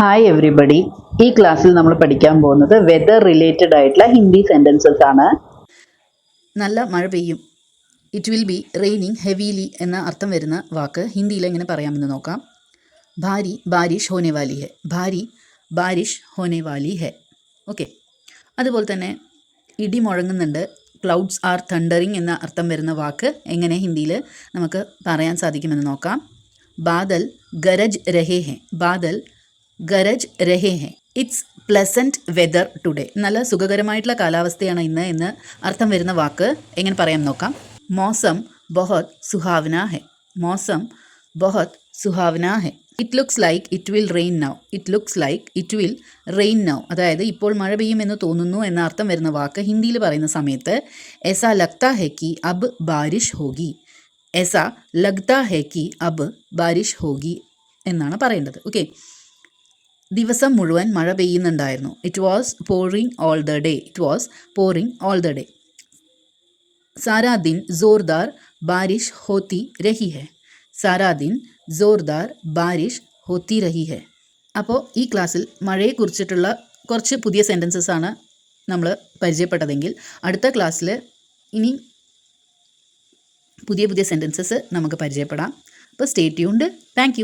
Hi everybody ഈ ക്ലാസ്സിൽ നമ്മൾ പഠിക്കാൻ പോകുന്നത് വെദർ റിലേറ്റഡ് ആയിട്ടുള്ള ഹിന്ദി സെന്റൻസസ് ആണ്. നല്ല മഴ പെയ്യും. It will be raining heavily എന്ന അർത്ഥം വരുന്ന വാക്ക് ഹിന്ദിയിൽ എങ്ങനെ പറയാമെന്ന് നോക്കാം. ഭാരി ബാരിഷ് ഹോനെ വാലി ഹെ ഭാരി ബാരിഷ് ഹോനെ വാലി ഹെ ഓക്കെ അതുപോലെ തന്നെ ഇടി മുഴങ്ങുന്നുണ്ട്. ക്ലൗഡ്സ് ആർ തണ്ടറിങ് എന്ന അർത്ഥം വരുന്ന വാക്ക് എങ്ങനെ ഹിന്ദിയിൽ നമുക്ക് പറയാൻ സാധിക്കുമെന്ന് നോക്കാം. ബാദൽ ഗരജ് രഹേ ഹെ ബാദൽ ഗരജ് രഹേ ഹെ. ഇറ്റ്സ് പ്ലസന്റ് വെദർ ടുഡേ നല്ല സുഖകരമായിട്ടുള്ള കാലാവസ്ഥയാണ് ഇന്ന് എന്ന് അർത്ഥം വരുന്ന വാക്ക് എങ്ങനെ പറയാം നോക്കാം. മോസം ബഹത് സുഹാവന ഹെ. മോസം ബഹത് സുഹാവന ഹെ. It looks like it will rain now it looks like it will rain now അതായത് ഇപ്പോൾ മഴ പെയ്യുമെന്ന് തോന്നുന്നു എന്ന അർത്ഥം വരുന്ന വാക്ക് ഹിന്ദിയിൽ പറയുന്ന സമയത്ത് എസ ലഗ്താ ഹെ കി അബ് ബാരിഷ് ഹോഗി എസ ലഗ്താ ഹെ കി അബ് ബാരിഷ് ഹോഗി എന്നാണ് പറയേണ്ടത്. ഓക്കെ ദിവസം മുഴുവൻ മഴ പെയ്യുന്നുണ്ടായിരുന്നു. It was pouring all the day it was pouring all the day സാരാ ദിൻ ജോർദാർ ബാരിഷ് ഹോത്തി രഹി ഹെ സാരാ ദിൻ ജോർദാർ ബാരിഷ് ഹോത്തി രഹി ഹെ അപ്പോൾ ഈ ക്ലാസ്സിൽ മഴയെക്കുറിച്ചിട്ടുള്ള കുറച്ച് പുതിയ സെന്റൻസസ് ആണ് നമ്മൾ പരിചയപ്പെട്ടതെങ്കിൽ അടുത്ത ക്ലാസ്സിൽ ഇനി പുതിയ പുതിയ സെന്റൻസസ് നമുക്ക് പരിചയപ്പെടാം. അപ്പോൾ സ്റ്റേ ട്യൂൺഡ് താങ്ക്